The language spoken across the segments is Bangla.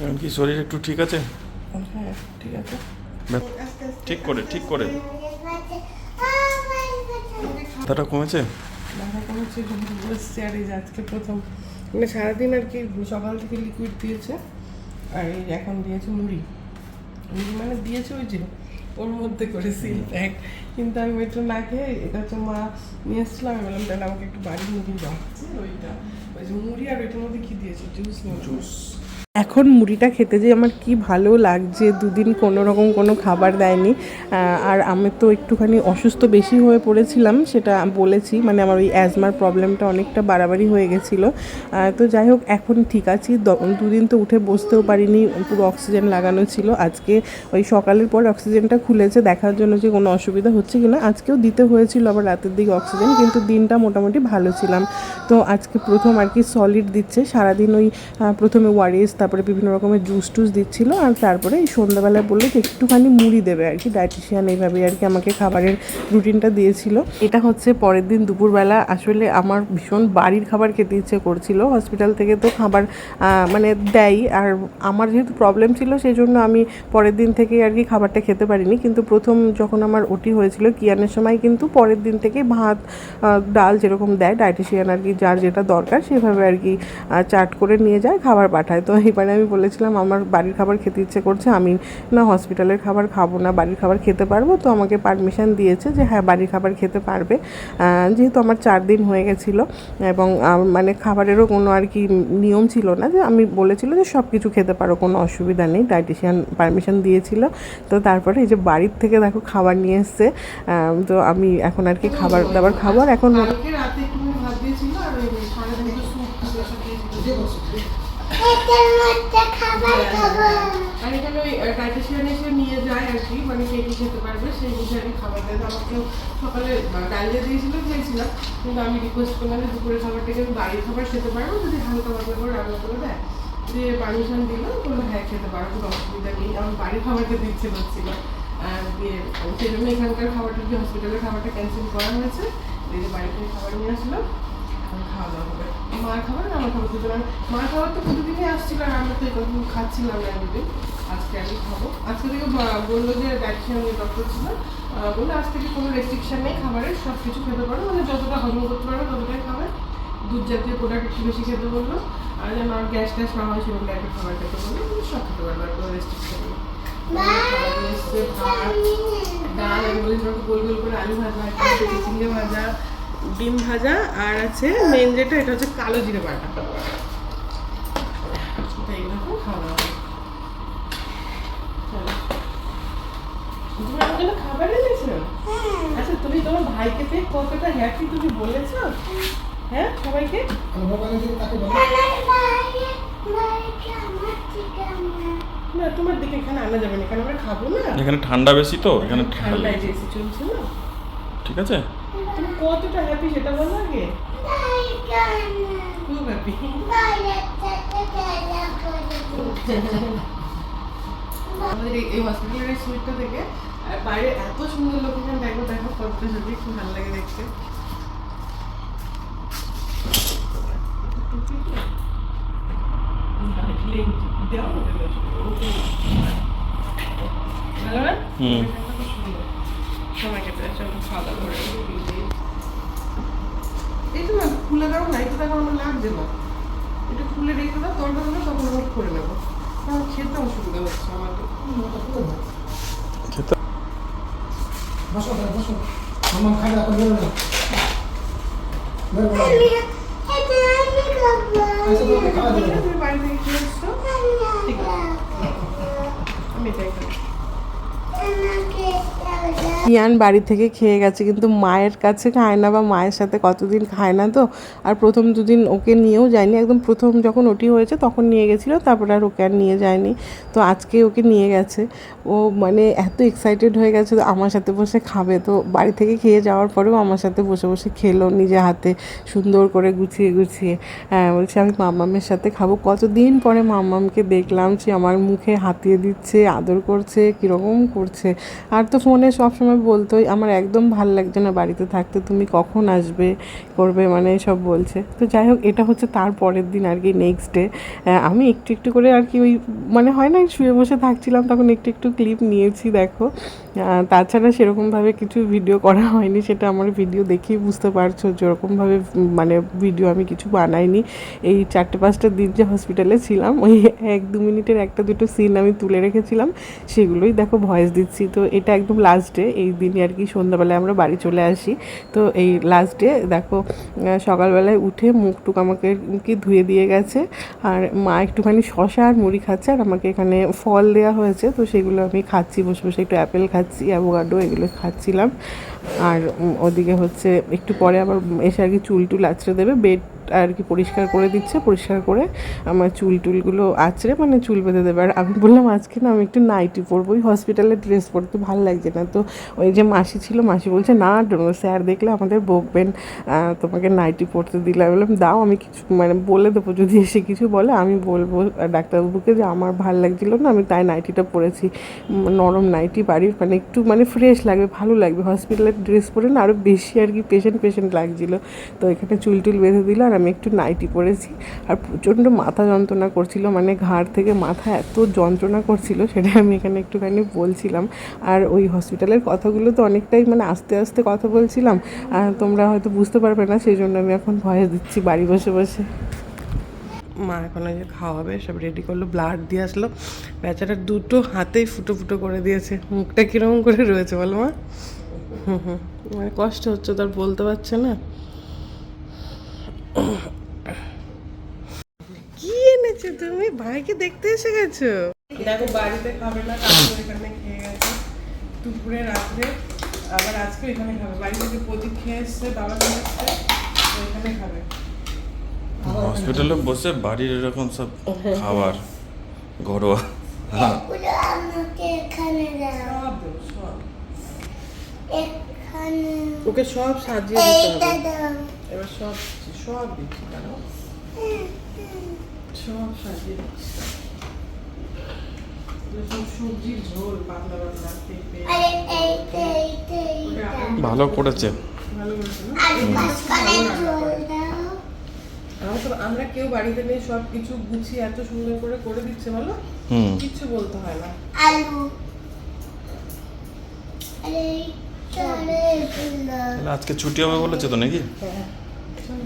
এখন কি শরীর একটু ঠিক আছে? হ্যাঁ ঠিক আছে। ঠিক করে ঠিক করে। ব্যথাটা কমেছে? ব্যথা কমেছে বসছে আর এই আজকে প্রথম মানে সারাদিন আর কি সকাল থেকে লিকুইড দিয়েছে আর এই এখন দিয়েছে মুড়ি। মুড়ি মানে দিয়েছে ওই যে ওর মধ্যে করে সিল প্যাক কিন্তু আমি ওইটা না খেয়ে এটা হচ্ছে মা নিয়ে এসেছিলাম আমি বললাম তাহলে আমাকে একটু বাড়ির মুড়ি দাও। ওইটা ওই যে মুড়ি আর ওইটার মধ্যে কি দিয়েছে জুস জুস এখন মুড়িটা খেতে যে আমার কি ভালো লাগছে, দুদিন কোনো রকম কোনো খাবার দেয়নি। আর আমি তো একটুখানি অসুস্থ বেশি হয়ে পড়েছিলাম, সেটা বলেছি মানে আমার ওই অ্যাজমার প্রবলেমটা অনেকটা বাড়াবাড়ি হয়ে গেছিল। তো যাই হোক, এখন ঠিক আছি দুদিন তো উঠে বসতেও পারিনি, পুরো অক্সিজেন লাগানো ছিল। আজকে ওই সকালের পর অক্সিজেনটা খুলেছে, দেখার জন্য যে কোনো অসুবিধা হচ্ছে কিনা। আজকেও দিতে হয়েছিল, আবার রাতের দিকে অক্সিজেন কিন্তু দিনটা মোটামুটি ভালো ছিলাম। তো আজকে প্রথম আর কি সলিড দিচ্ছে, সারাদিন ওই প্রথমে ওয়ারিস তারপরে বিভিন্ন রকমের জুস টুস দিচ্ছিল আর তারপরে এই সন্ধ্যাবেলায় বলল যে একটুখানি মুড়ি দেবে আর কি ডায়েটিশিয়ান এইভাবে আর কি আমাকে খাবারের রুটিনটা দিয়েছিল। এটা হচ্ছে পরের দিন দুপুরবেলা। আসলে আমার ভীষণ বাড়ির খাবার খেতে ইচ্ছে করছিল। হসপিটাল থেকে তো খাবার মানে দেয়। আর আমার যেহেতু প্রবলেম ছিল সেই জন্য আমি পরের দিন থেকে আর কি খাবারটা খেতে পারিনি। কিন্তু প্রথম যখন আমার ওটি হয়েছিল, কিয়ানের সময় কিন্তু পরের দিন থেকে ভাত ডাল যেরকম দেয় ডায়েটিশিয়ান আর কি যার যেটা দরকার, সেভাবে আর কি চাট করে নিয়ে যায়, খাবার পাঠায়। তো এবারে আমি বলেছিলাম আমার বাড়ির খাবার খেতে ইচ্ছে করছে আমি না হসপিটালের খাবার খাব না বাড়ির খাবার খেতে পারব। তো আমাকে পারমিশন দিয়েছে যে হ্যাঁ বাড়ির খাবার খেতে পারবে। যেহেতু আমার চার দিন হয়ে গেছিল এবং মানে খাবারেরও কোনো আর কি নিয়ম ছিল না যে আমি বলেছিল যে সব কিছু খেতে পারো কোনো অসুবিধা নেই। ডায়েটিশিয়ান পারমিশন দিয়েছিল। তো তারপরে এই যে বাড়ির থেকে দেখো খাবার নিয়ে এসছে তো আমি এখন আর কি খাবার দাবার খাব। আর এখন রাতে একটু ভাত দিয়েছিল আর আর এখানে ওই ডায়েটিশিয়ান এসে নিয়ে যায় আর কি মানে কে কি খেতে পারবে সেই বুঝে আর খাবার দেয় সকালে ডালিয়া দিয়েছিল, খেয়েছিলাম। কিন্তু আমি রিকোয়েস্ট করলাম যে দুপুরের খাবারটাকে আমি বাড়ির খাবার খেতে পারব, যদি হালকা পাতলা করে রান্না করে দেয়। দিয়ে পারমিশন দিল, বলল হ্যাঁ খেতে পারো, কোনো অসুবিধা নেই। আমার বাড়ির খাবার খেতে ইচ্ছে আর দিয়ে সেই জন্য এখানকার খাবারটা যে হসপিটালের খাবারটা ক্যান্সেল করা হয়েছে। দিয়ে বাড়ি থেকে খাবার নিয়ে আসলাম খাওয়া দাওয়া হবে। মার খাবার না আমার খাবার সুতরাং মার খাবার তো প্রতিদিনই আসছিল আর আমরা তো এরকম খাচ্ছিলাম না এমনিতে আজকে আমি খাব। আজকে থেকে বলল যে ডাক্তার ডক্টর ছিল। বলল আজ থেকে কোনো রেস্ট্রিকশন নেই খাবারের সব কিছু খেতে পারো। মানে যতটা হজম করতে পারবে ততটাই খাবে। দুধ জাতীয় প্রোডাক্ট একটু বেশি খেতে বলল। আর যেন আর গ্যাস ট্যাস না হয় সেরকম টাইপের খাবার খেতে বলল। সব খেতে পারবে আর কোনো রেস্ট্রিকশন নেই। ডাল এগুলো যেরকম গোল গোল করে আলু ভাজা চিংড়ি ভাজা ডিম ভাজা আর আছে মেন যেটা এটা হচ্ছে কালো জিরে বাটা তো এইরকম খাওয়া দাওয়া হবে। চলো। তুমি আমার জন্য খাবার এনেছো আচ্ছা তুমি তোমার ভাইকে পেয়ে কতটা হ্যাপি তুমি বলেছ হ্যাঁ সবাইকে না তোমার দিকে এখানে আনা যাবে না এখানে আমরা খাব না এখানে ঠান্ডা বেশি তো এখানে ঠান্ডা লেগেছে। চলছে না ঠিক আছে কতটা হ্যাপি সেটা বলো আগে। খুব হ্যাপি আমাদের এই- হসপিটালের এই সুইটটা থেকে বাইরে এত সুন্দর লোকেশন দেখো দেখো কত সত্যি খুব ভালো লাগে দেখতে। ভালো না? যাচ্ছে, খাওয়া দাওয়া করে তো না খুলে দাও না এটা দেখো আমার লাগছে না এটা খুলে রেখে দাও দরকার হলে তখন আমরা করে নেব। কারণ খেতে অসুবিধা হচ্ছে আমার তো খেতে বসো বসো মামা খাই এখন বেরো না। আমি এটা আচ্ছা এটাই খাব। ইয়ান বাড়ি থেকে খেয়ে গেছে, কিন্তু মায়ের কাছে খায় না বা মায়ের সাথে কতদিন খায় না তো? আর প্রথম দুদিন ওকে নিয়েও যায়নি, একদম প্রথম যখন ওটি হয়েছে তখন নিয়ে গেছিল, তারপরে আর ওকে আর নিয়ে যায়নি। তো আজকে ওকে নিয়ে গেছে। ও মানে এত এক্সাইটেড হয়ে গেছে আমার সাথে বসে খাবে। তো বাড়ি থেকে খেয়ে যাওয়ার পরেও আমার সাথে বসে বসে খেলো নিজে হাতে, সুন্দর করে গুছিয়ে গুছিয়ে। হ্যাঁ বলছে আমি মাম্মামের সাথে খাব। কতদিন পরে মাম্মামকে দেখলাম, সে আমার মুখে হাতিয়ে দিচ্ছে, আদর করছে, কীরকম করছে। আর তো ফোনে সবসময় বলতোই, আমার একদম ভালো লাগছে না বাড়িতে থাকতে, তুমি কখন আসবে? করবে মানে সব বলছে। তো যাই হোক, এটা হচ্ছে তার পরের দিন আর কি নেক্সট ডে আমি একটু একটু করে আর কি ওই মানে হয় না, শুয়ে বসে থাকছিলাম, তখন একটু একটু ক্লিপ নিয়েছি, দেখো। তাছাড়া সেরকমভাবে কিছু ভিডিও করা হয়নি, সেটা আমার ভিডিও দেখেই বুঝতে পারছ, যেরকমভাবে মানে ভিডিও আমি কিছু বানাইনি। এই চারটে পাঁচটা দিন যে হসপিটালে ছিলাম, ওই এক দু মিনিটের একটা দুটো সিন আমি তুলে রেখেছিলাম, সেগুলোই দেখো ভয়েস দিচ্ছি। তো এটা একদম লাস্ট ডে এই দিনই আর কি সন্ধ্যাবেলায় আমরা বাড়ি চলে আসি। তো এই লাস্ট ডে দেখো সকালবেলায় উঠে মুখ টুক আমাকে কি ধুয়ে দিয়ে গেছে, আর মা একটুখানি শশা আর মুড়ি খাচ্ছে, আর আমাকে এখানে ফল দেওয়া হয়েছে, তো সেগুলো আমি খাচ্ছি, বসে বসে একটু অ্যাপেল খাচ্ছি অ্যাভোকাডো এগুলো খাচ্ছিলাম। আর ওদিকে হচ্ছে, একটু পরে আবার এসে আর কি চুল টুল আছড়ে দেবে বেড আর কি পরিষ্কার করে দিচ্ছে, পরিষ্কার করে আমার চুল টুলগুলো আছড়ে মানে চুল বেঁধে দেবে। আর আমি বললাম, আজকে না আমি একটু নাইটি পরবো, ওই হসপিটালে ড্রেস পরতে ভালো লাগছে না। তো ওই যে মাসি ছিল, মাসি বলছে, না স্যার দেখলে আমাদের বকবেন তোমাকে নাইটি পরতে দিলে বললাম, দাও, আমি কিছু মানে বলে দেবো, যদি এসে কিছু বলে, আমি বলব ডাক্তারবাবুকে যে আমার ভালো লাগছিল না, আমি তাই নাইটিটা পরেছি। নরম নাইটি বাড়ির মানে একটু মানে ফ্রেশ লাগবে, ভালো লাগবে। হসপিটালের ড্রেস পরে না আরও বেশি আর কি পেশেন্ট পেশেন্ট লাগছিল। তো এখানে চুল টুল বেঁধে দিল আর আমি একটু নাইটি পরেছি আর প্রচণ্ড মাথা যন্ত্রণা করছিল মানে ঘাড় থেকে মাথা এত যন্ত্রণা করছিল সেটা আমি এখানে একটুখানি বলছিলাম। আর ওই হসপিটালের কথাগুলো তো অনেকটাই মানে আস্তে আস্তে কথা বলছিলাম তোমরা হয়তো বুঝতে পারবে না সেই জন্য আমি এখন ভয়েস দিচ্ছি, বাড়ি বসে বসে। মা এখন ওই যে খাওয়াবে, সব রেডি করল ব্লাড দিয়ে আসলো। বেচারা দুটো হাতেই ফুটো ফুটো করে দিয়েছে, মুখটা কীরকম করে রয়েছে বলো মা? হুম হুম। মানে কষ্ট হচ্ছে তার বলতে পারছে না। কি এনেছো তুমি? ভাইকে দেখতে এসে গেছো? দেখো বাড়িতে খাবে না এখানে খেয়ে গেছে। দুপুরে রাত্রে আবার আজকে এখানে খাবে। বাড়ি থেকে প্রদীপ খেয়ে এসছে বাবা খেয়ে এসছে এখানে খাবে। হসপিটালে বসে বাড়ির এরকম সব খাবার ঘরোয়া। ওকে সব সাজিয়ে দিতে হবে। দাও। এবার সব সব দিচ্ছি দাঁড়াও সব সাজিয়ে দিচ্ছি। সবজির ঝোল পাতলা পাতলা পেঁপে ভালো করেছে। ভালো করেছে না? আর মাঝখানে ঝোল দাও। আমরা কেউ বাড়িতে নেই সব কিছু গুছিয়ে এত সুন্দর করে করে দিচ্ছে বলো? হুম। কিচ্ছু বলতে হয় না। আলু। আজকে ছুটি হবে বলেছে তো নাকি? চল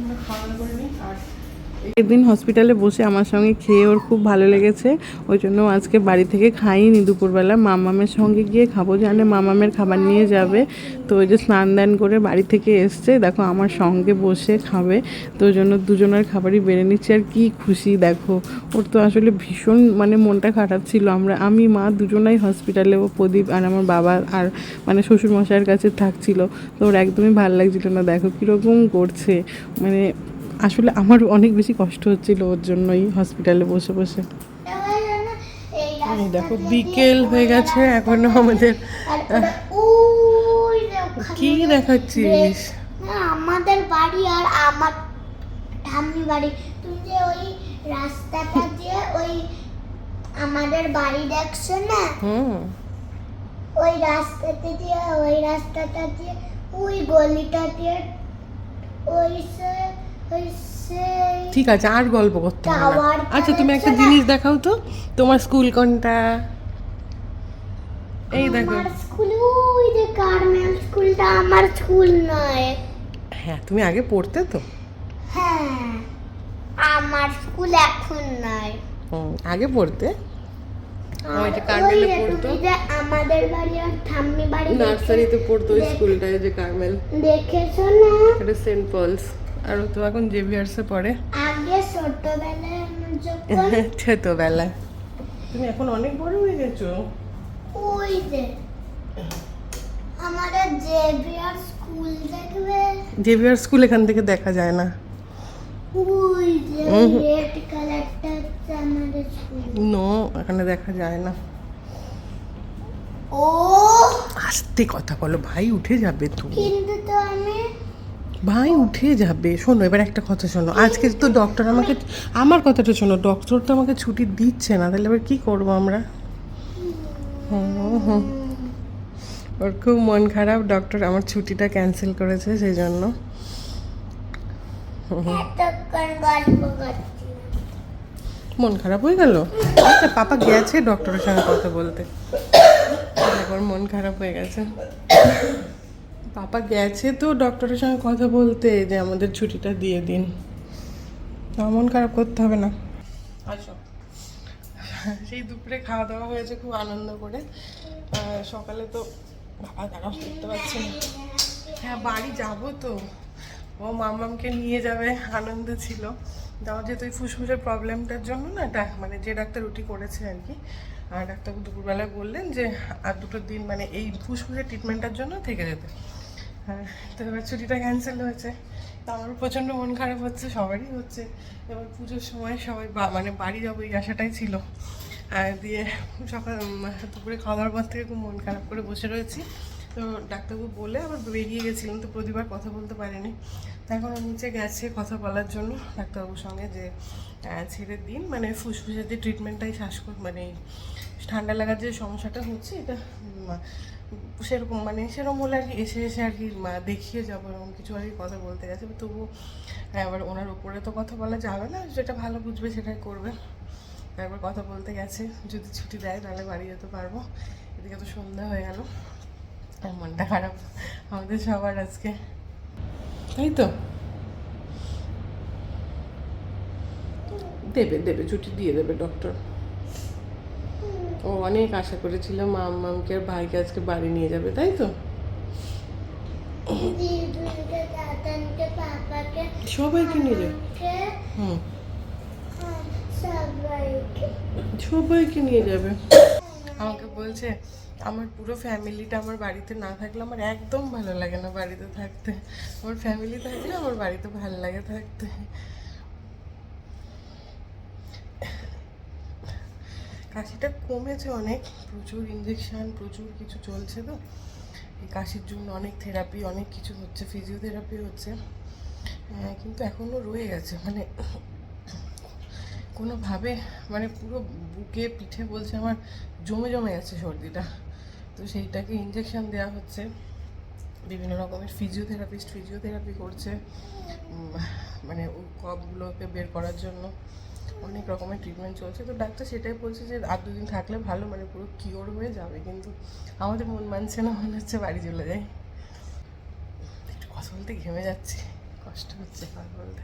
একদিন হসপিটালে বসে আমার সঙ্গে খেয়ে ওর খুব ভালো লেগেছে। ওই জন্য আজকে বাড়ি থেকে খাইনি দুপুরবেলা। মামামের সঙ্গে গিয়ে খাব, জানে মামামের খাবার নিয়ে যাবে। তো ওই যে স্নান দান করে বাড়ি থেকে এসছে। দেখো আমার সঙ্গে বসে খাবে। তো ওই জন্য দুজনের খাবারই বেড়ে নিচ্ছে। আর কি খুশি, দেখো। ওর তো আসলে ভীষণ মানে মনটা খারাপ ছিল আমরা, আমি, মা দুজনাই হসপিটালে ও প্রদীপ আর আমার বাবা আর মানে শ্বশুর মশাইয়ের কাছে থাকছিল। তো ওর একদমই ভালো লাগছিল না। দেখো কীরকম করছে। মানে আসলে আমার অনেক বেশি কষ্ট হচ্ছিল ওর জন্যই হসপিটালে বসে বসে। দেখো বিকেল হয়ে গেছে এখনও আমাদের কি দেখাচ্ছিস? না আমাদের বাড়ি আর আমার ঠাম্মি বাড়ি। তুমি যে ওই রাস্তাটা দিয়ে ওই আমাদের বাড়ি দেখছ না? ওই রাস্তাতে দিয়ে ওই রাস্তাটা দিয়ে ওই গলিটা দিয়ে ওই সে ঠিক আছে আর গল্প করতে হবে আচ্ছা তুমি একটা জিনিস দেখাও তো তোমার স্কুল কোনটা? এই দেখো। ওই যে কারমেল স্কুলটা আমার স্কুল নয়। হ্যাঁ তুমি আগে পড়তে তো। হ্যাঁ আমার স্কুল এখন নয়। আগে পড়তে? কার্মেলে পড়তো। আমাদের বাড়ি আর ঠাম্মি বাড়ি নার্সারিতে পড়তো ওই স্কুলটায় যে কার্মেল দেখেছ না? এটা সেন্ট পলস আর ও তো এখন জেভিয়ার্সে পড়ে। আগে ছোটবেলায় আমার ছোটবেলায়। তুমি এখন অনেক বড় হয়ে গেছো। ওই যে আমাদের জেভিয়ার স্কুল দেখবে? জেভিয়ার স্কুল এখান থেকে দেখা যায় না। ওই যে রেড কালারটা আমাদের স্কুল। নো এখানে দেখা যায় না। ও! আস্তে কথা বলো ভাই উঠে যাবে তো। কিন্তু তো আমি ভাই উঠে যাবে। শোনো, এবার একটা কথা শোনো। আজকে তো ডক্টর আমাকে আমার কথাটা শোনো ডক্টর তো আমাকে ছুটি দিচ্ছে না, তাহলে এবার কি করব আমরা? হুম। ওর খুব মন খারাপ ডক্টর আমার ছুটিটা ক্যান্সেল করেছে সেই জন্য মন খারাপ হয়ে গেল? আচ্ছা পাপা গেছে ডক্টরের সঙ্গে কথা বলতে। এখন মন খারাপ হয়ে গেছে। পাপা গেছে তো ডক্টরের সঙ্গে কথা বলতে যে আমাদের ছুটিটা দিয়ে দিন। মন খারাপ করতে হবে না। আসো। সেই দুপুরে খাওয়া দাওয়া হয়েছে খুব আনন্দ করে। সকালে তো বাবা দাঁড়াও করতে পারছি না। হ্যাঁ বাড়ি যাব তো। ও মামামকে নিয়ে যাবে আনন্দ ছিল। যাওয়ার যেহেতু ওই ফুসফুসের প্রবলেমটার জন্য না ডা- মানে যে ডাক্তার রুটি করেছে আর কি। আর ডাক্তারবাবু দুপুরবেলায় বললেন যে আর দুটো দিন মানে এই ফুসফুসের ট্রিটমেন্টটার জন্য থেকে যেতে। তো এবার ছুটিটা ক্যান্সেল হয়েছে। তো আমার প্রচণ্ড মন খারাপ হচ্ছে, সবারই হচ্ছে। এবার পুজোর সময় সবাই মানে বাড়ি যাব এই আশাটাই ছিল। দিয়ে সকাল দুপুরে খাওয়া দাওয়ার পর থেকে খুব মন খারাপ করে বসে রয়েছি। তো ডাক্তারবাবু বলে আবার বেরিয়ে গেছিলাম, তো প্রতিবার কথা বলতে পারিনি। তো এখন নিচে গেছে কথা বলার জন্য, ডাক্তারবাবুর সঙ্গে যে ছেড়ে দিন মানে ফুসফুসের যে ট্রিটমেন্টটাই শ্বাসকষ্ট মানে ঠান্ডা লাগার যে সমস্যাটা হচ্ছে, এটা সেরকম মানে সেরকম হলে আর কি এসে এসে আর কি দেখিয়ে যাব এরকম কিছু আর কি কথা বলতে গেছে। তবু এবার ওনার উপরে তো কথা বলা যাবে না, যেটা ভালো বুঝবে সেটাই করবে। একবার কথা বলতে গেছে, যদি ছুটি দেয় তাহলে বাড়ি যেতে পারব। এদিকে তো সন্ধ্যা হয়ে গেল আর মনটা খারাপ আমাদের সবার আজকে। তাই তো? দেবে দেবে, ছুটি দিয়ে দেবে ডক্টর ও অনেক আশা করেছিল মাম মামকে আর ভাইকে আজকে বাড়ি নিয়ে যাবে তাই তো? সবাইকে নিয়ে যাবে? হুম। সবাইকে নিয়ে যাবে। আমাকে বলছে আমার পুরো ফ্যামিলিটা আমার বাড়িতে না থাকলে আমার একদম ভালো লাগে না বাড়িতে থাকতে। আমার ফ্যামিলি থাকলে আমার বাড়িতে ভালো লাগে থাকতে। কাশিটা কমেছে অনেক, প্রচুর ইঞ্জেকশন প্রচুর কিছু চলছে তো। এই কাশির জন্য অনেক থেরাপি অনেক কিছু হচ্ছে ফিজিওথেরাপি হচ্ছে। কিন্তু এখনও রয়ে গেছে মানে কোনোভাবে মানে পুরো বুকে পিঠে বলছে আমার জমে জমে গেছে সর্দিটা। তো সেইটাকে ইঞ্জেকশন দেওয়া হচ্ছে। বিভিন্ন রকমের ফিজিওথেরাপিস্ট ফিজিওথেরাপি করছে। মানে কপগুলোকে বের করার জন্য। অনেক রকমের ট্রিটমেন্ট চলছে। তো ডাক্তার সেটাই বলছে যে, আর দুদিন থাকলে ভালো মানে পুরো কিওর হয়ে যাবে। কিন্তু আমাদের মন মানছে না, মনে হচ্ছে বাড়ি চলে যায় একটু কথা বলতে ঘেমে যাচ্ছে। কষ্ট হচ্ছে কথা বলতে।